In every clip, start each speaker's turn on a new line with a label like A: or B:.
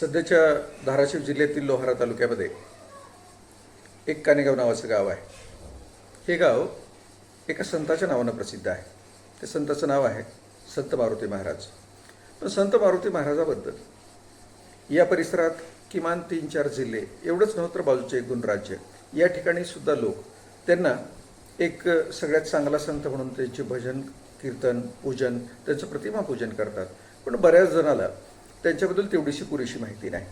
A: सध्याच्या धाराशिव जिल्ह्यातील लोहारा तालुक्यामध्ये एक कानेगाव नावाचं गाव आहे. हे गाव एका संताच्या नावानं प्रसिद्ध आहे. ते संताचं नाव आहे संत मारुती महाराज. पण संत मारुती महाराजाबद्दल या परिसरात किमान तीन चार जिल्हे एवढंच नव्हतं तर बाजूचे एक दोन राज्य या ठिकाणी सुद्धा लोक त्यांना एक सगळ्यात चांगला संत म्हणून त्यांचे भजन कीर्तन पूजन त्यांचं प्रतिमा पूजन करतात. पण बऱ्याच जणाला त्यांच्याबद्दल तेवढीशी पुरेशी माहिती नाही.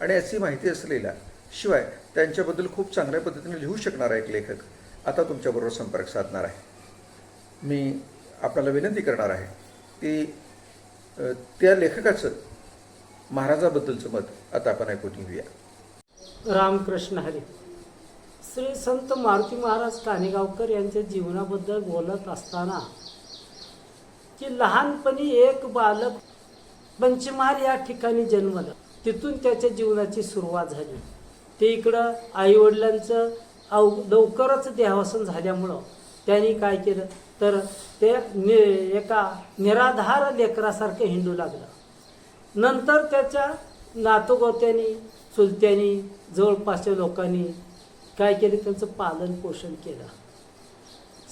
A: आणि अशी माहिती असलेला शिवाय त्यांच्याबद्दल खूप चांगल्या पद्धतीने लिहू शकणारा एक लेखक आता तुमच्याबरोबर संपर्क साधणार आहे. मी आपल्याला विनंती करणार आहे की त्या लेखकाचं महाराजाबद्दलचं मत आता आपण ऐकून घेऊया.
B: रामकृष्ण हरी. श्री संत मारुती महाराज कानेगावकर यांच्या जीवनाबद्दल बोलत असताना की लहानपणी एक बालक पंचमहाल या ठिकाणी जन्मलं. तिथून त्याच्या जीवनाची सुरुवात झाली. ते इकडं आईवडिलांचं अव लवकरच देहावसन झाल्यामुळं त्यांनी काय केलं? तर ते नि एका निराधार लेकरासारखं हिंडू लागलं. नंतर त्याच्या नातोगोत्यांनी चुलत्यांनी जवळपासच्या लोकांनी काय केलं? त्यांचं पालन पोषण केलं.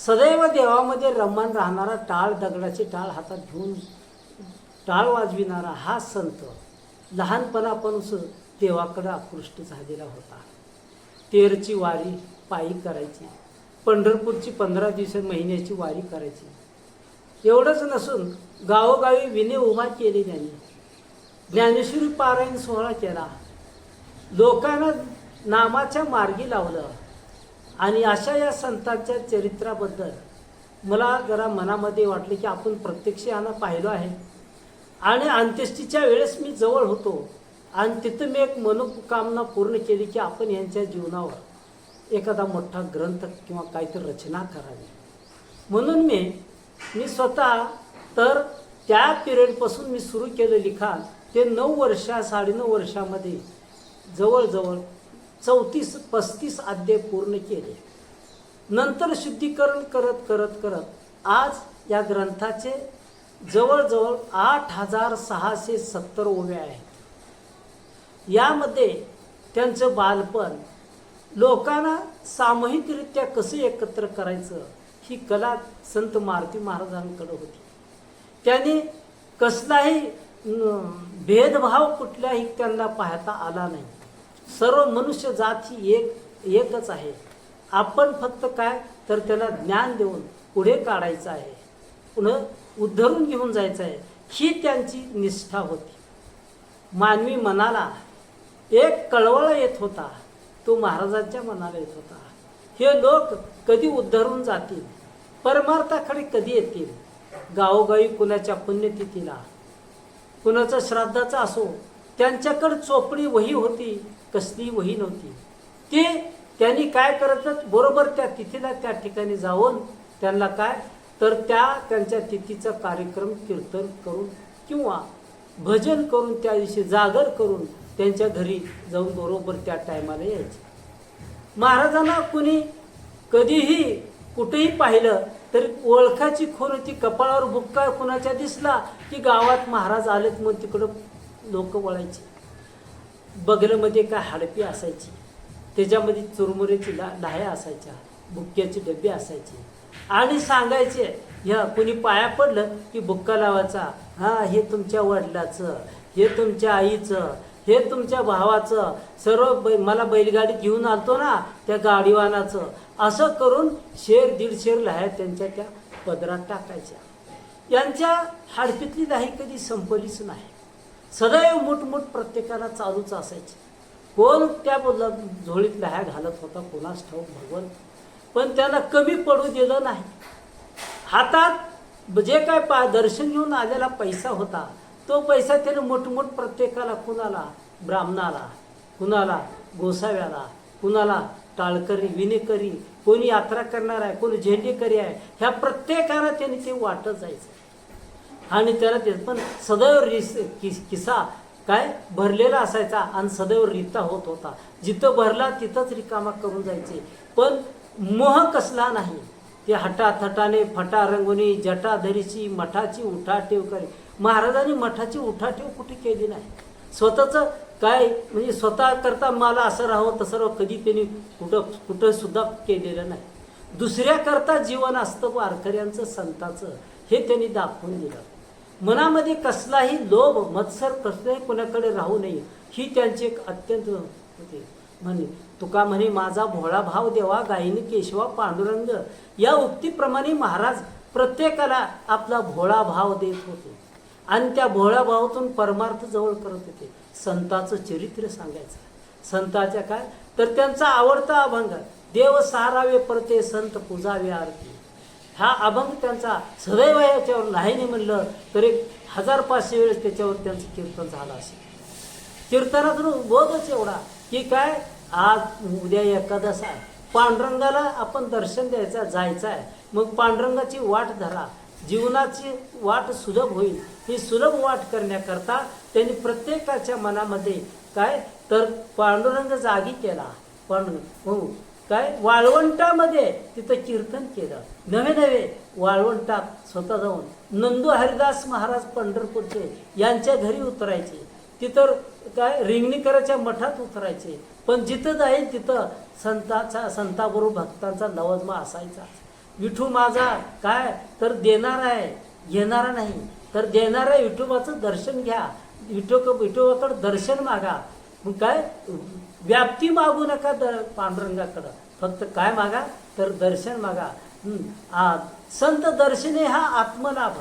B: सदैव देवामध्ये रमण राहणारा टाळ दगडाची टाळ हातात घेऊन टाळ वाजविणारा हा संत लहानपणापासून देवाकडं आकृष्ट झालेला होता. तेरची वारी पायी करायची. पंढरपूरची पंधरा दिवस महिन्याची वारी करायची. एवढंच नसून गावोगावी विने उभा केले त्यांनी. ज्ञानेश्वरी पारायण सोहळा केला. लोकांना नामाच्या मार्गी लावलं. आणि अशा या संतांच्या चरित्राबद्दल मला जरा मनामध्ये वाटले की आपण प्रत्यक्ष यांना पाहिलो आहे. आणि अंत्येष्टीच्या वेळेस मी जवळ होतो. आणि तिथं मी एक मनोकामना पूर्ण केली की आपण यांच्या जीवनावर एखादा मोठा ग्रंथ किंवा काहीतरी रचना करावी. म्हणून मी मी स्वतः तर त्या पिरियडपासून मी सुरू केलं लिखाण. ते नऊ वर्षा साडेनऊ वर्षामध्ये जवळजवळ चौतीस पस्तीस अध्याय पूर्ण केले. नंतर शुद्धीकरण करत करत करत आज या ग्रंथाचे जवळजवळ आठ हजार सहाशे सत्तर ओव्या आहेत. यामध्ये त्यांचं बालपण लोकांना सामूहिकरित्या कसं एकत्र करायचं ही कला संत मारुती महाराजांकडे होती. त्यांनी कसलाही भेदभाव कुठल्याही त्यांना पाहता आला नाही. सर्व मनुष्य जात ही एक एकच आहे. आपण फक्त काय? तर त्याला ज्ञान देऊन पुढे काढायचं आहे. पुन्हा उद्धरून घेऊन जायचं आहे ही त्यांची निष्ठा होती. मानवी मनाला एक कळवळा येत होता तो महाराजांच्या मनाला येत होता. हे लोक कधी उद्धरून जातील? परमार्थाकडे कधी येतील? गावोगावी कुणाच्या पुण्यतिथीला? कुणाचं श्राद्धाचं असो त्यांच्याकडे चोपडी वही होती कसली वही नव्हती. ते त्यांनी काय करतच बरोबर त्या तिथीला त्या ठिकाणी जाऊन त्यांना काय तर त्या त्यांच्या तिथीचा कार्यक्रम कीर्तन करून किंवा भजन करून त्या दिवशी जागर करून त्यांच्या घरी जाऊन बरोबर त्या टायमाला यायचे. महाराजांना कुणी कधीही कुठेही पाहिलं तर ओळखाची खून होती कपाळावर बुक्का कुणाच्या दिसला की गावात महाराज आलेत मग तिकडं लोक वळायचे. बगलमध्ये काय हडपी असायची त्याच्यामध्ये चुरमुऱ्याची ला डाह्या असायच्या बुक्क्याची डबे असायचे. आणि सांगायचे ह्या कुणी पाया पडलं की बुक्का लावायचा. हा हे तुमच्या वडिलाचं हे तुमच्या आईचं हे तुमच्या भावाचं. सर्व बै मला बैलगाडी घेऊन आलतो ना त्या गाडीवानाचं. असं करून शेर दीड शेर लाह्या त्यांच्या त्या पदरात टाकायच्या. यांच्या हाडपीतली लाही कधी संपलीच नाही. सदैव मुठमुठ प्रत्येकाला चालूच असायची. कोण त्या बदला झोळीत लह्या घालत होता कोणास ठाऊक भगवंत? पण त्याला कमी पडू दिलं नाही. हातात जे काय पा दर्शन घेऊन आलेला पैसा होता तो पैसा त्याने मोठमोठ प्रत्येकाला कुणाला? ब्राह्मणाला कुणाला? गोसाव्याला कुणाला? टाळकरी विनेकरी कोणी यात्रा करणार आहे कोणी झेंडेकरी आहे ह्या प्रत्येकाला त्याने ते वाटत जायचं. आणि त्याला ते पण सदैव रिस किस किस्सा काय भरलेला असायचा आणि सदैव रिता होत होता. जिथं भरला तिथंच रिकामा करून जायचे. पण मोह कसला नाही. ते हटाथटाने फटा रंगोनी जटाधरीची मठाची उठाठेव करी. महाराजांनी मठाची उठाठेव कुठे केली नाही? स्वतःचं काय म्हणजे स्वतः करता मला असं राहावं तसं राहावं कधी त्यांनी कुठं कुठं सुद्धा केलेलं नाही. दुसऱ्याकरता जीवन असतं वारकऱ्यांचं संताचं. हे त्यांनी दाखवून दिलं. मनामध्ये कसलाही लोभ मत्सर कसलाही कोणाकडे राहू नये ही त्यांची एक अत्यंत होती. म्हणे तुका म्हणे माझा भोळा भाव देवा गायनी केशवा पांडुरंग या उक्तीप्रमाणे महाराज प्रत्येकाला आपला भोळा भाव देत होते. आणि त्या भोळ्या भावातून परमार्थ जवळ करत होते. संताचं चरित्र सांगायचं. संताच्या काय? तर त्यांचा आवडता अभंग देव सारावे परते संत पूजावे आरती. हा अभंग त्यांचा सदैव याच्यावर नाही म्हणलं तर एक हजार पाचशे वेळेस त्याच्यावर त्यांचं कीर्तन झालं असेल. कीर्तनातून बोधच एवढा की काय? आज उद्या एकादश आहे. पांडुरंगाला आपण दर्शन द्यायचं जायचं आहे. मग पांडुरंगाची वाट धरा. जीवनाची वाट सुलभ होईल. ही सुलभ वाट करण्याकरता त्यांनी प्रत्येकाच्या मनामध्ये काय? तर पांडुरंग जागी केला. पांडुरंग हो. काय? वाळवंटामध्ये तिथं कीर्तन केलं. नवे नवे वाळवंटात स्वतः जाऊन नंदू हरिदास महाराज पंढरपूरचे यांच्या घरी उतरायचे. तिथं काय? रिंगणीकराच्या मठात उतरायचे. पण जिथं जाईल तिथं संताचा संताबरोबर भक्तांचा नवजमा असायचा. विठू माझा काय? तर देणार आहे. घेणारा नाही. तर देणाऱ्या विठोबाचं दर्शन घ्या. विठो विठोबाकडं दर्शन मागा. मग काय? व्याप्ती मागू नका द पांडुरंगाकडं. फक्त काय मागा? तर दर्शन मागा. आ, संत दर्शने हा आत्मलाभ.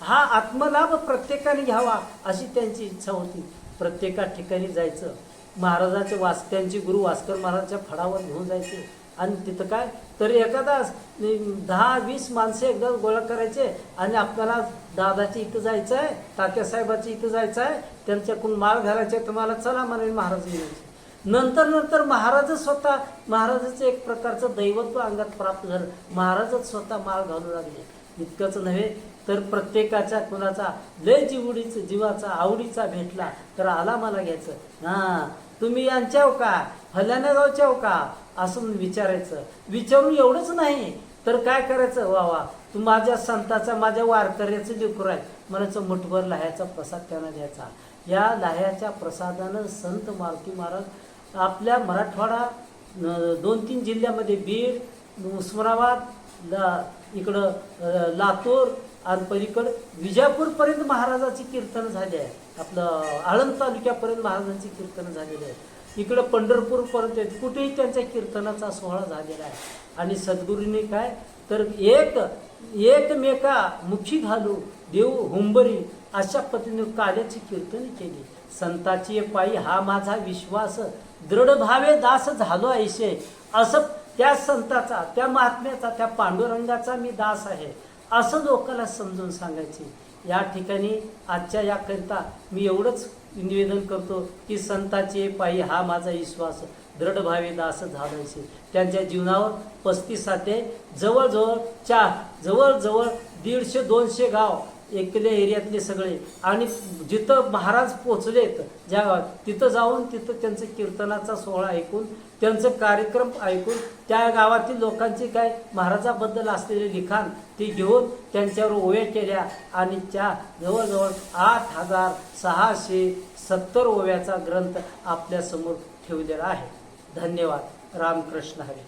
B: हा आत्मलाभ प्रत्येकाने घ्यावा अशी त्यांची इच्छा होती. प्रत्येका ठिकाणी जायचं. महाराजाच्या वास गुरु वास्कर महाराजांच्या फडावर घेऊन जायचे. आणि तिथं काय? तर एखादा दहा वीस माणसे एकदा गोळा करायचे आणि आपल्याला दादाची इथं जायचं आहे तात्यासाहेबाची इथं जायचं आहे त्यांच्याकडून माळ घालायचे तुम्हाला चला म्हणे महाराज घ्यायचे नंतर नंतर महाराज स्वतः महाराजाचं एक प्रकारचं दैवत्व अंगात प्राप्त झालं. महाराजच स्वतः माळ घालू लागले. इतकंच नव्हे तर प्रत्येकाच्या कुणाचा लय जिवडीचं जीवाचा आवडीचा भेटला तर आला मला घ्यायचं. हा तुम्ही यांच्याव का? फल्याण्या गावच्याव का? असं विचारायचं. विचारून एवढंच नाही तर काय करायचं? वा वा तू माझ्या संताचा माझ्या वारकऱ्याचं लेकरू आहे. म्हणायचं मुठभर लाह्याचा प्रसाद त्यांना द्यायचा. या लाह्याच्या प्रसादानं संत मारुती महाराज आपल्या मराठवाडा दोन तीन जिल्ह्यामध्ये बीड उस्मानाबाद ला इकडं लातूर आणि पलीकडं विजापूरपर्यंत महाराजाची कीर्तन झाली आहे. आपलं आळंद तालुक्यापर्यंत महाराजांची कीर्तन झालेली आहे. इकडं पंढरपूरपर्यंत कुठेही त्यांच्या कीर्तनाचा सोहळा झालेला आहे. आणि सद्गुरूंनी काय? तर एक एकमेका मुखी घालू देऊ हुंबरी अशा पद्धतीने काल्याची कीर्तन केली. संताची पायी हा माझा विश्वास. दृढ भावे दास झालो ऐशे असं त्या संताचा त्या महात्म्याचा त्या पांडुरंगाचा मी दास आहे. असं लोकांना समजून सांगायचे. या ठिकाणी आजच्या याकरिता मी एवढंच निवेदन करतो की संताचे पायी हा माझा विश्वास दृढ भावे दास झालायचे. त्यांच्या जीवनावर पस्तीस साते जवळजवळ चार जवळजवळ दीडशे दोनशे गाव एकल्या एरियातले सगळे. आणि जिथं महाराज पोचलेत ज्या गावात तिथं जाऊन तिथं त्यांचं कीर्तनाचा सोहळा ऐकून त्यांचं कार्यक्रम ऐकून त्या गावातील लोकांची काय महाराजाबद्दल असलेले लिखाण ते घेऊन त्यांच्यावर ओव्या केल्या आणि त्या जवळजवळ आठ हजार सहाशे सत्तर ओव्याचा ग्रंथ आपल्यासमोर ठेवलेला आहे. धन्यवाद. रामकृष्ण हरी.